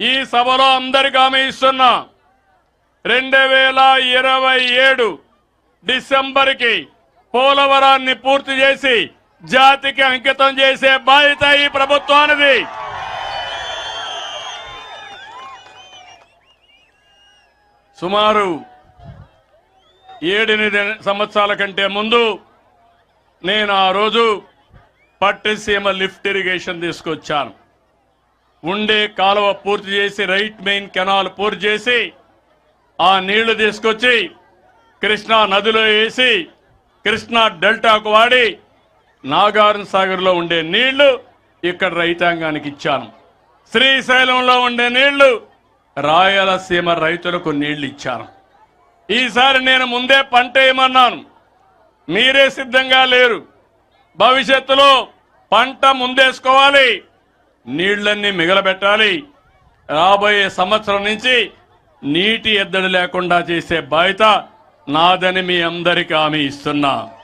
ఈ సభలో అందరికీ హామీ ఇస్తున్నా. రెండు వేల ఇరవై ఏడు డిసెంబర్కి పోలవరాన్ని పూర్తి చేసి జాతికి అంకితం చేసే బాధ్యత ఈ ప్రభుత్వానిది. సుమారు ఏడెనిమిది సంవత్సరాల కంటే ముందు నేను ఆ రోజు పట్టిసీమ లిఫ్ట్ ఇరిగేషన్ తీసుకొచ్చాను. ఉండే కాలువ పూర్తి చేసి రైట్ మెయిన్ కెనాల్ పూర్తి చేసి ఆ నీళ్ళు తీసుకొచ్చి కృష్ణా నదిలో వేసి కృష్ణా డెల్టాకు వాడి నాగార్జున సాగర్లో ఉండే నీళ్ళు ఇక్కడ రైతాంగానికి ఇచ్చాను. శ్రీశైలంలో ఉండే నీళ్ళు రాయలసీమ రైతులకు నీళ్ళు ఇచ్చాను. ఈసారి నేను ముందే పంట వేయమన్నాను మీరే సిద్ధంగా లేరు. భవిష్యత్తులో పంట ముందేసుకోవాలి. నీళ్ళన్నీ మిగలబెట్టాలి. రాబోయే సంవత్సరం నుంచి నీటి ఎద్దడి లేకుండా చేసే బాధ్యత నాదని మీ అందరికీ హామీ ఇస్తున్నా.